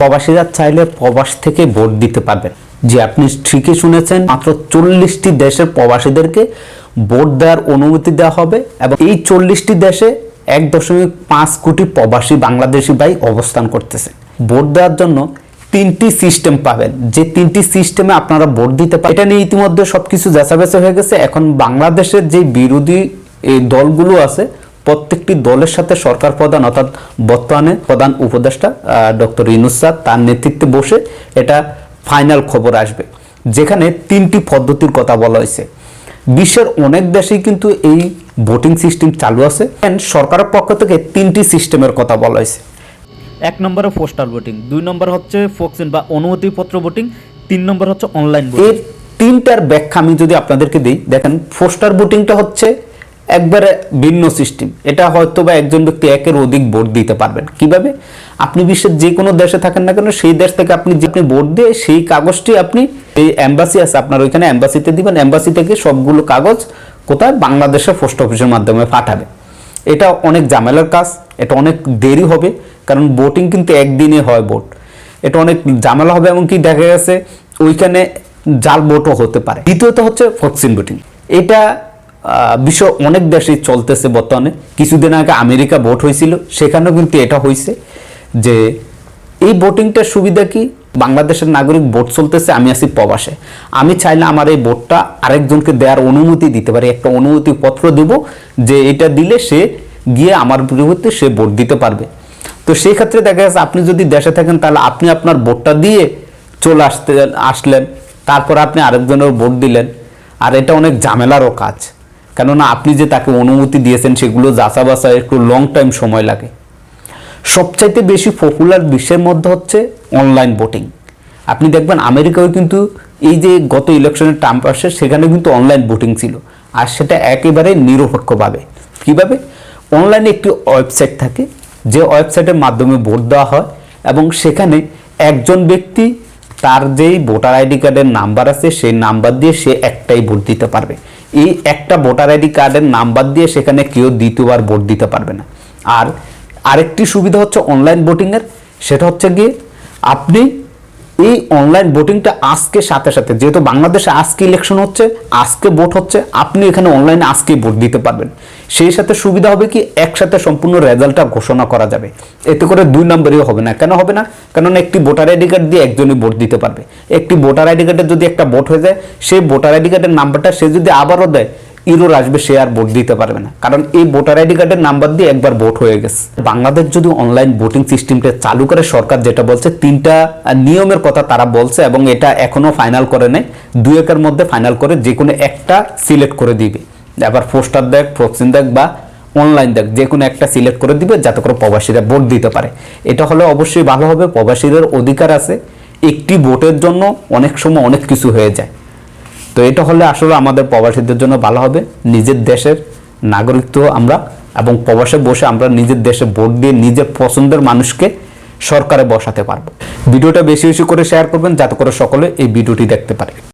প্রবাসীরা চাইলে প্রবাস থেকে ভোট দিতে পারবেন। যে আপনি ঠিকই শুনেছেন, মাত্র চল্লিশটি দেশের প্রবাসীদেরকে ভোট দেওয়ার অনুমতি দেওয়া হবে এবং এই চল্লিশটি দেশে এক দশমিক পাঁচ কোটি প্রবাসী বাংলাদেশি ভাই অবস্থান করতেছে। ভোট দেওয়ার জন্য তিনটি সিস্টেম পাবেন। যে তিনটি সিস্টেমে আপনারা ভোট দিতে পারেন এটা নিয়ে ইতিমধ্যে সবকিছু যাচাবেচা হয়ে গেছে। এখন বাংলাদেশের যে বিরোধী, এই দলগুলো আছে প্রত্যেকটি দলের সাথে সরকার প্রধান অর্থাৎ বর্তমানে প্রধান উপদেষ্টা ডক্টর ইনুস স্যার তার নেতৃত্বে বসে এটা ফাইনাল খবর আসবে। যেখানে তিনটি পদ্ধতির কথা বলা হয়েছে। বিশ্বের অনেক দেশেই কিন্তু এই ভোটিং সিস্টেম চালু আছে। সরকারের পক্ষ থেকে তিনটি সিস্টেমের কথা বলা হয়েছে। এক নম্বরে পোস্টাল ভোটিং দুই নম্বর হচ্ছে ফোকসিন বা অনুমতিপত্র ভোটিং তিন নম্বর হচ্ছে অনলাইন ভোটিং এর তিনটার ব্যাখ্যা আমি যদি আপনাদেরকে দিই দেখেন পোস্টার ভোটিংটা হচ্ছে একবারে ভিন্ন সিস্টেম। এটা হয়তো বা একজন ব্যক্তি একের অধিক ভোট দিতে পারবেন। কীভাবে? আপনি বিশ্বের যে কোনো দেশে থাকেন না কেন, সেই দেশ থেকে আপনি যে আপনি ভোট দিয়ে সেই কাগজটি আপনি এই অ্যাম্বাসি আছে, আপনার ওইখানে অ্যাম্বাসিতে দিবেন। অ্যাম্বাসি থেকে সবগুলো কাগজ কোথায়? বাংলাদেশের পোস্ট অফিসের মাধ্যমে পাঠাবে। এটা অনেক ঝামেলার কাজ, এটা অনেক দেরি হবে, কারণ ভোটিং কিন্তু একদিনে হয় ভোট। এটা অনেক ঝামেলা হবে, এমনকি দেখা গেছে ওইখানে জাল ভোটও হতে পারে। দ্বিতীয়ত হচ্ছে ভ্যাকসিন ভোটিং। এটা বিশ্ব অনেক দেশে চলতেছে বর্তমানে। কিছুদিন আগে আমেরিকা ভোট হয়েছিল, সেখানেও কিন্তু এটা হয়েছে যে এই ভোটিংটার সুবিধা কি? বাংলাদেশের নাগরিক ভোট চলতেছে, আমি আছি প্রবাসে। আমি চাইলে আমার এই ভোটটা আরেকজনকে দেওয়ার অনুমতি দিতে পারি, একটা অনুমতি পত্র দেব যে এটা দিলে সে গিয়ে আমার পরিবর্তে সে ভোট দিতে পারবে। তো সেই ক্ষেত্রে দেখা যাচ্ছে আপনি যদি দেশে থাকেন, তাহলে আপনি আপনার ভোটটা দিয়ে চলে আসতে আসলেন, তারপর আপনি আরেকজনের ভোট দিলেন। আর এটা অনেক ঝামেলারও কাজ। কেননা আপনি যে তাকে অনুমতি দিয়েছেন, সেগুলো যাচা বাছা একটু লং টাইম সময় লাগে। সবচাইতে বেশি পপুলার বিশ্বের মধ্যে হচ্ছে অনলাইন ভোটিং আপনি দেখবেন আমেরিকাও কিন্তু এই যে গত ইলেকশনের ট্রাম্প আসে, সেখানে কিন্তু অনলাইন ভোটিং ছিল। আর সেটা একেবারে নিরপেক্ষভাবে। কীভাবে? অনলাইনে একটি ওয়েবসাইট থাকে, যে ওয়েবসাইটের মাধ্যমে ভোট দেওয়া হয় এবং সেখানে একজন ব্যক্তি তার যেই ভোটার আইডি কার্ডের নাম্বার আছে, সেই নাম্বার দিয়ে সে একটাই ভোট দিতে পারবে। এই একটা ভোটার আইডি কার্ডের নাম্বার দিয়ে সেখানে কেউ দ্বিতীয়বার ভোট দিতে পারবে না। আর আরেকটি সুবিধা হচ্ছে অনলাইন ভোটিংয়ের সেটা হচ্ছে গিয়ে আপনি এই অনলাইন ভোটিংটা আজকে সাথে সাথে, যেহেতু বাংলাদেশে আজকে ইলেকশন হচ্ছে, আজকে ভোট হচ্ছে, আপনি এখানে অনলাইনে আজকেই ভোট দিতে পারবেন। সেই সাথে সুবিধা হবে কি, একসাথে সম্পূর্ণ রেজাল্টটা ঘোষণা করা যাবে। এতে করে দুই নম্বরই হবে না। কেন হবে না? কেননা একটি ভোটার আইডি কার্ড দিয়ে একজনই ভোট দিতে পারবে। একটি ভোটার আইডি কার্ডের যদি একটা ভোট হয়ে যায়, সেই ভোটার আইডি কার্ডের নাম্বারটা সে যদি আবারও দেয় ইরোর আসবে, সে আর ভোট দিতে পারবে না। কারণ এই ভোটার আইডি কার্ডের নাম্বার দিয়ে একবার ভোট হয়ে গেছে। বাংলাদেশ যদি অনলাইন ভোটিং সিস্টেমটা চালু করে, সরকার যেটা বলছে, তিনটা নিয়মের কথা তারা বলছে এবং এটা এখনও ফাইনাল করে নেই। দুই একের মধ্যে ফাইনাল করে যে কোনো একটা সিলেক্ট করে দিবে। এবার পোস্টার দেখ প্রক্সিন দেখ বা অনলাইন দেখ, যে কোনো একটা সিলেক্ট করে দিবে, যাতে করে প্রবাসীরা ভোট দিতে পারে। এটা হলে অবশ্যই ভালো হবে, প্রবাসীদের অধিকার আছে। একটি ভোটের জন্য অনেক সময় অনেক কিছু হয়ে যায়। তো এটা হলে আসলে আমাদের প্রবাসীদের জন্য ভালো হবে। নিজের দেশের নাগরিকত্ব আমরা এবং প্রবাসে বসে আমরা নিজের দেশে ভোট দিয়ে নিজের পছন্দের মানুষকে সরকারে বসাতে পারব। ভিডিওটা বেশি বেশি করে শেয়ার করবেন, যাতে করে সকলে এই ভিডিওটি দেখতে পারে।